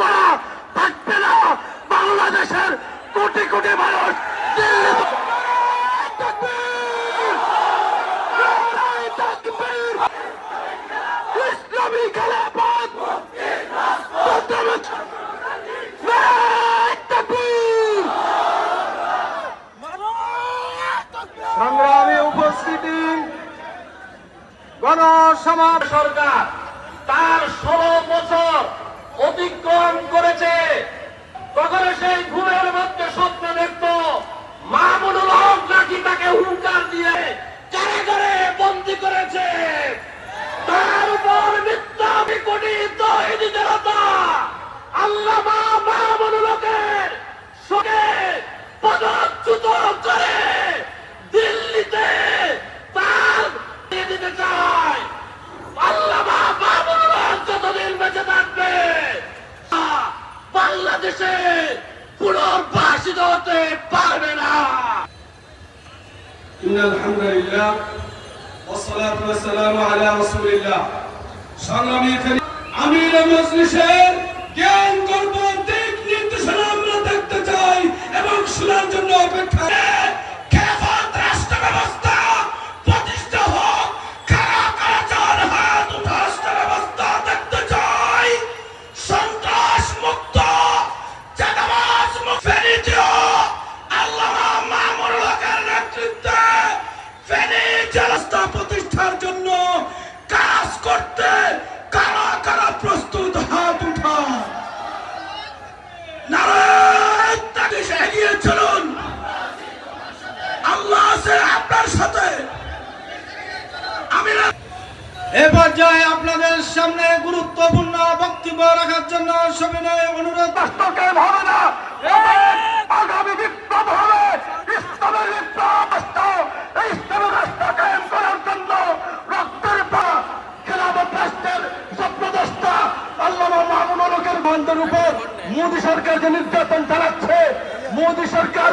পড়া থাকবে না। বাংলাদেশের কোটি কোটি মানুষ সংগ্রামে উপস্থিতি গণসমাজ সরকার তার ষোলো বছর তখন সেই ঘুমের মধ্যে স্বপ্ন দেখত মামুনুল হক নাকি তাকে হুঙ্কার দিয়ে কারাগারে বন্দি করেছে তার উপর মিথ্যামি কোটি তহিদি জনতা আল্লামা মামুনুল হকের সঙ্গে পদচ্যুত করে দিল্লিতে তার দিয়ে দিতে চায় আল্লামা মামুনুল হক যতদিন বেঁচে থাকবে বাংলাদেশে পুনর্বাসিত হতে পারবে না। আলহামদুলিল্লাহ সংগ্রামী আমির মজলিসের এ পর্যায়ে আপনাদের সামনে গুরুত্বপূর্ণ বক্তব্য রাখার জন্য সবিনয় অনুরোধ। হবে না। এবার আগামী বিপ্লব হবে। ইসলামের বিপ্লব এই ইসলামের রাষ্ট্র কায়েম করার জন্য রক্তের পা, খেলাফত রাষ্ট্রের স্বপ্নদ্রষ্টা আল্লামা মামুনুল হকের বন্ধের উপর মোদী সরকার যে নির্যাতন চালাচ্ছে, মোদী সরকার